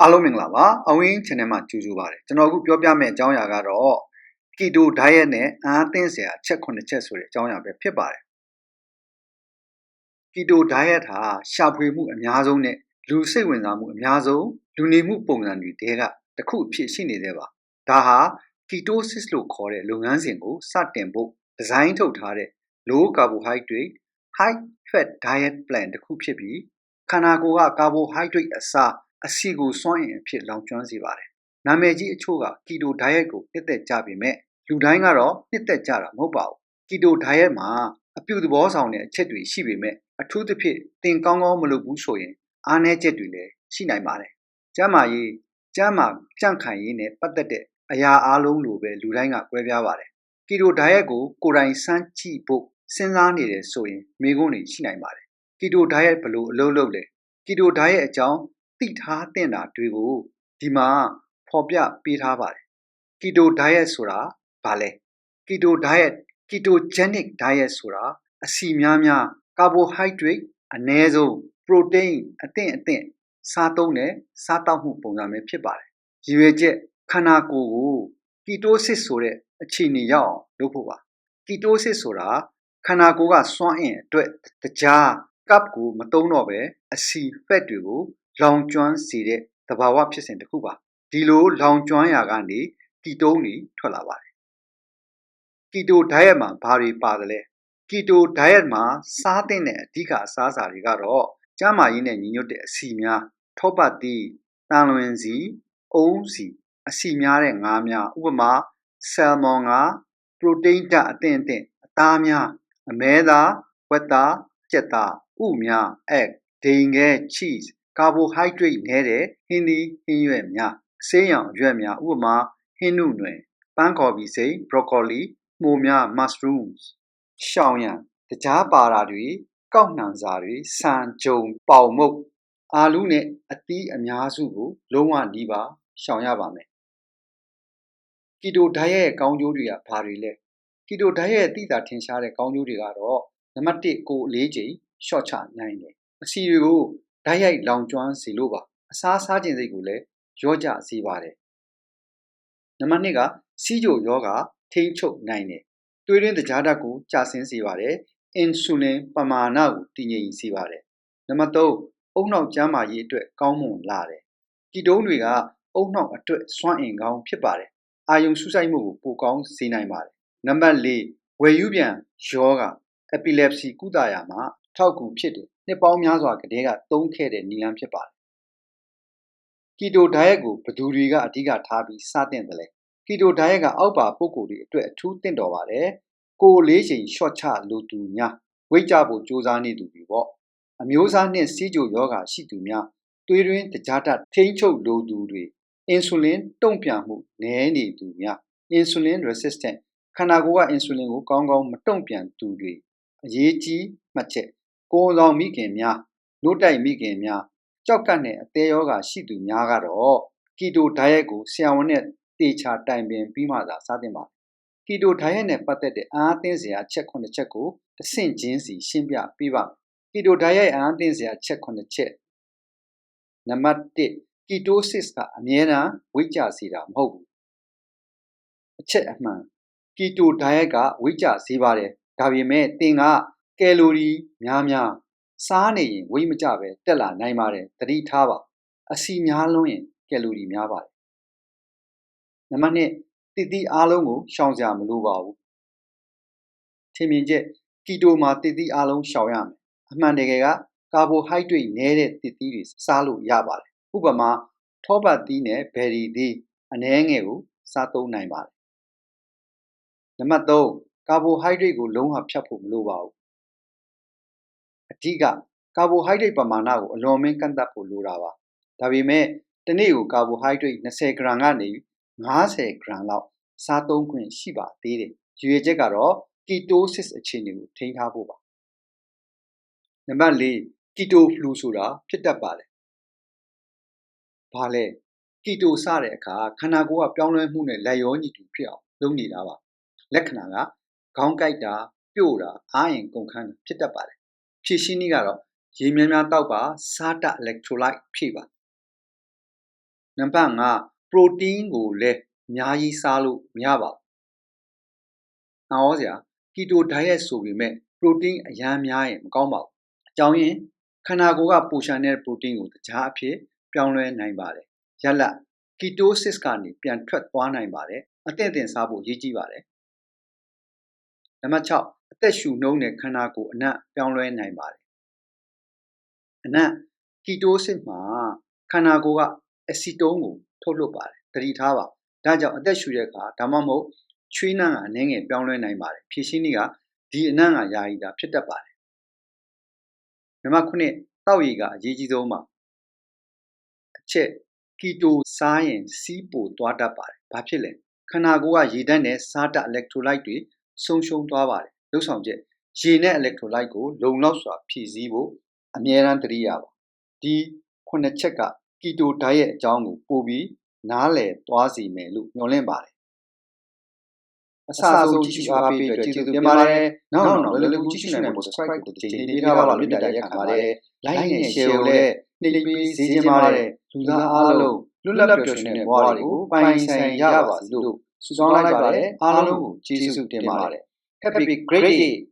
အားလုံးမင်္ဂလာပါအဝင်း channel မှာကြိုဆိုပါရစေကျွန်တော်အခုပြောပြမယ့်အကြောင်းအရာကတော့ keto diet နဲ့အားသင့်စရာအချက်9ချက်ဆိုတဲ့အကြောင်းအရာပဲဖြစ်ပါတယ် keto diet ဟာရှာဖွေမှုအများဆုံးနဲ့လူစိတ်ဝင်စားမှုအများဆုံးလူနေမှုပုံစံတွေတဲကတစ်ခုအဖြစ်ရှိနေသေးပါဒါဟာ ketosis လို့ခေါ်တဲ့လုပ်ငန်းစဉ်ကိုစတင်ဖို့ဒီဇိုင်းထုတ်ထားတဲ့ low carbohydrate high fat diet plan တစ်ခုဖြစ်ပြီးခန္ဓာကိုယ်က carbohydrate အစား အဆီကိုစွန့်အင်အဖြစ်လောင်ကျွမ်းစေပါတယ်။နာမည်ကြီးအချို့က keto diet ကိုနှစ်သက်ကြပေမဲ့လူတိုင်းကတော့နှစ်သက်ကြတာမဟုတ်ပါဘူး။ keto diet မှာအပြုသဘောဆောင်တဲ့အချက်တွေရှိပေမဲ့အထူးသဖြင့်သင်ကောင်းကောင်းမလုပ်ဘူးဆိုရင်အားနည်းချက်တွေလည်းရှိနိုင်ပါတယ်။ကျန်းမာရေးကျန်းမာကြန့်ခိုင်ရေးနဲ့ပတ်သက်တဲ့အရာအလုံးလိုပဲလူတိုင်းကကွဲပြားပါတယ်။ keto diet ကိုကိုယ်တိုင်စမ်းကြည့်ဖို့စဉ်းစားနေတယ်ဆိုရင်မိကုန်းတွေရှိနိုင်ပါတယ်။ keto diet ဘယ်လိုအလုပ်လုပ်လဲ keto diet အကြောင်း သိထားသင့်တာတွေကို ဒီမှာ ဖော်ပြပေးထားပါတယ် keto diet ဆိုတာဘာလဲ keto diet ketogenic diet ဆိုတာ အဆီများများ carbohydrate အနည်းဆုံး protein အသင့်အသင့် စားသုံးတဲ့ စားတောက်မှုပုံစံပဲ ဖြစ်ပါတယ် ရည်ရွယ်ချက် ခန္ဓာကိုယ်ကို ketosis ဆိုတဲ့ အခြေအနေရောက်အောင် လုပ်ဖို့ပါ ketosis ဆိုတာ ခန္ဓာကိုယ်က စွမ်းအင်အတွက်တကြား cup ကို မသုံးတော့ပဲအဆီ fat တွေကို လောင်ကျွမ်းစေတဲ့သဘာဝဖြစ်စဉ်တစ်ခုပါဒီလိုလောင်ကျွမ်းရာကနေကီတုံးတွေထွက်လာပါတယ်ကီတို diet မှာဘာတွေပါသလဲကီတို diet မှာစားသင့်တဲ့အဓိကအစားအစာတွေကတော့ကျန်းမာရေးနဲ့ညီညွတ်တဲ့အဆီများထောပတ်သီးတန်လွင်စီအုံးစီအဆီများတဲ့ငါးများဥပမာဆယ်မွန်ငါပရိုတိန်းဓာတ်အသင့်အသင့်အသားများအမဲသားဝက်သားကြက်သားဥများ egg ဒိန်ခဲ cheese ကာဘိုဟိုက်ဒရိတ်နည်းတဲ့ဟင်းသီးဟင်းရွက်များအဆေးရောင်အရွက်များဥပမာဟင်းနုနွယ်ပန်းခေါ်ပြီးစိမ်း broccoli မှုများ mushrooms ရှောင်ရံတကြားပါတာတွေကောက်နှံစာတွေဆန်ကြုံပေါင်မုတ်အာလူးနဲ့အသီးအများစုကို လုံးဝနီးပါရှောင်ရပါမယ်ကီတိုဒိုင်ရဲ့ကောင်းကျိုးတွေကဘာတွေလဲကီတိုဒိုင်ရဲ့တိတာထင်ရှားတဲ့ကောင်းကျိုးတွေကတော့နံပါတ်1ကိုအလေးချိန်ရှော့ချနိုင်တယ်အစီတွေကို ဓာတ်ရိုက်လောင်ကျွမ်းစေလို့ပါအစားစားခြင်းစိတ်ကိုလည်းရောကြစေပါတယ်နံပါတ်2ကစီးကြိုယောဂထိန်းချုပ်နိုင်တယ်သွေးရင်းတကြားဓာတ်ကိုကျဆင်းစေပါတယ်အင်ဆူလင်ပမာဏကိုတည်ငြိမ်စေပါတယ်နံပါတ်3အုံနောက်ကျန်းမာရေးအတွက်ကောင်းမွန်လာတယ်ကီတုံးတွေကအုံနောက်အတွက်စွမ်းအင်ကောင်းဖြစ်ပါတယ်အာယုံဆူဆိုင်မှုကိုပိုကောင်းစေနိုင်ပါတယ်နံပါတ်4ဝယ်ယူပြန်ယောဂ epilepsy ကုသရာမှာထောက်ကူဖြစ်တယ် နှစ်ပေါင်းများစွာကတည်းကသုံးခဲ့တဲ့နည်းလမ်းဖြစ်ပါတယ်ကီတိုဒိုင်ယက်ကိုဘယ်သူတွေကအဓိကထားပြီးစတင်တယ်လဲကီတိုဒိုင်ယက်ကအောက်ပါပုံကိုယ်တွေအတွက်အထူးတင့်တော်ပါတယ်ကိုလေးချိန်ရှော့ချလိုသူများဝိတ်ကြဖို့စူးစမ်းနေသူတွေပေါ့အမျိုးအစားနှင့်စီးကြိုယောဂါရှိသူများသွေးရင်းတကြားဓာတ်ထိန်းချုပ်လိုသူတွေအင်ဆူလင်တုံ့ပြန်မှုနည်းနေသူများအင်ဆူလင် resistant ခန္ဓာကိုယ်ကအင်ဆူလင်ကိုကောင်းကောင်းမတုံ့ပြန်သူတွေအရေးကြီးမှတ်ချက် ကိုယ်ဆောင်မိခင်များနှုတ်တိုက်မိခင်များကြောက်ကပ်နဲ့အသေးယောဂါရှိသူများကတော့ကီတိုဒိုင်ယက်ကိုဆရာဝန်နဲ့တေချာတိုင်ပင်ပြီးမှသာစားသင့်ပါတယ်ကီတိုဒိုင်ယက်နဲ့ပတ်သက်တဲ့အားသင်းစရာချက်9ချက်ကိုတစ်ဆင့်ချင်းစီရှင်းပြပေးပါမယ်ကီတိုဒိုင်ယက်အားသင်းစရာချက်9ချက်နံပါတ်1ကီတိုစစ်ကအမြဲတမ်းဝိတ်ကြစေတာမဟုတ်ဘူးအချက်အမှန်ကီတိုဒိုင်ယက်ကဝိတ်ကြစေပါတယ်ဒါပေမဲ့သင်က ကယ်လိုရီများများစားနေရင်ဝိတ်မကြပဲတက်လာနိုင်ပါတယ်သတိထားပါအစီများလုံးရင်ကယ်လိုရီများပါတယ်နံပါတ်2တည်တည်အားလုံးကိုရှောင်စရာမလိုပါဘူးထင်မြင်ချက်ကီတိုမှာတည်တည်အားလုံးရှောင်ရမယ်အမှန်တကယ်ကကာဘိုဟိုက်ဒရိတ်နည်းတဲ့တည်တည်တွေစားလို့ရပါတယ်ဥပမာထောပတ်သီးနဲ့ဘယ်ရီသီးအနှဲငယ်ကိုစားသုံးနိုင်ပါတယ်နံပါတ်3ကာဘိုဟိုက်ဒရိတ်ကိုလုံးဝဖြတ်ဖို့မလိုပါဘူး အဓိက ကာဘိုဟိုက်ဒရိတ်ပမာဏကို အလွန်မင်း ကန့်သတ်ဖို့လိုတာပါ ဒါပေမဲ့ တနေ့ကို ကာဘိုဟိုက်ဒရိတ်20 gram ကနေ50 gram လောက် စားသုံးခွင့်ရှိပါသေးတယ် ရည်ရွယ်ချက်ကတော့ ketosis အခြေအနေကို ထိန်းထားဖို့ပါ နံပါတ်4 keto flu ဆိုတာ ဖြစ်တတ်ပါတယ် ဘာလဲ keto စတဲ့အခါ ခန္ဓာကိုယ်က ပြောင်းလဲမှုနဲ့လက်ရောညီတူဖြစ်အောင် လုပ်နေတာပါ လက္ခဏာက ခေါင်းကိုက်တာပြို့တာ အားရင်ကုန်ခန်းတာ ဖြစ်တတ်ပါတယ် ဖြည့်ရှင်းနည်းကတော့ရေများများတောက်ပါစားတ electrolyte ဖြည့်ပါနံပါတ်5 protein ကိုလည်းအများကြီးစားလို့မရပါဘူး။နားဟောစရာ keto diet ဆိုပေမဲ့ protein အများများရင်မကောင်းပါဘူး။အကြောင်းရင်းခန္ဓာကိုယ်ကပိုရှန်တဲ့ protein ကိုတခြားအဖြစ်ပြောင်းလဲနိုင်ပါတယ်။ရလတ် ketosis ကနေပြန်ထွက်သွားနိုင်ပါတယ်။အသင့်အတင်စားဖို့ရည်ကြီးပါတယ်။နံပါတ်6 အသက်ရှူနှုံးနဲ့ ခန္ဓာကိုယ်အနံ့ ပြောင်းလဲနိုင်ပါတယ်။အနံ့ ketosis မှာ ခန္ဓာကိုယ်က အက်ဆီတုံးကို ထုတ်လွှတ်ပါတယ်။တတိထားပါ။ဒါကြောင့်အသက်ရှူတဲ့အခါဒါမှမဟုတ် ချွေးနှံ့က အနှဲငယ်ပြောင်းလဲနိုင်ပါတယ်။ဖြည့်ရှင်းနည်းကဒီအနံ့ကယာယီတာဖြစ်တတ်ပါတယ်။နံပါတ်9တောက်ရည်ကအရေးကြီးဆုံးပါ။အချက် keto စားရင်စီးပိုသွားတတ်ပါတယ်။ဘာဖြစ်လဲခန္ဓာကိုယ်ကရေဓာတ်နဲ့စားတတ် electrolyte တွေဆုံးရှုံးသွားပါတယ်။ လို့ဆောင်ချက်ရေနဲ့ electrolyte ကို လုံလောက်စွာ ဖြည့်ဆည်းဖို့ အမြဲတမ်း သတိရပါ ဒီခုနှစ်ချက်က keto diet အကြောင်းကို ပို့ပြီး နားလည်သွားစေမယ်လို့ညွှန်လင့်ပါတယ် အစအဆုံး ကြည့်ရှုအားပေးအတွက် ကျေးဇူးတင်ပါတယ်။နောက်နောက်လည်းလည်းကြည့်ရှုနိုင်ဖို့ subscribe ကိုတစ်ချိန်လေးပေးထားပါလို့မြတ်တာရက်ခံပါတယ်။ like နဲ့ share ကိုလည်း နှိပ်ပေးစေချင်ပါတယ်။လူသားအားလုံး လွတ်လပ်ပျော်ရွှင်တဲ့ဘဝတွေကို ပိုင်ဆိုင်ရပါစေလို့ ဆုတောင်းလိုက်ပါတယ်။အားလုံးကို ကျေးဇူးတင်ပါတယ်။ Have a great day.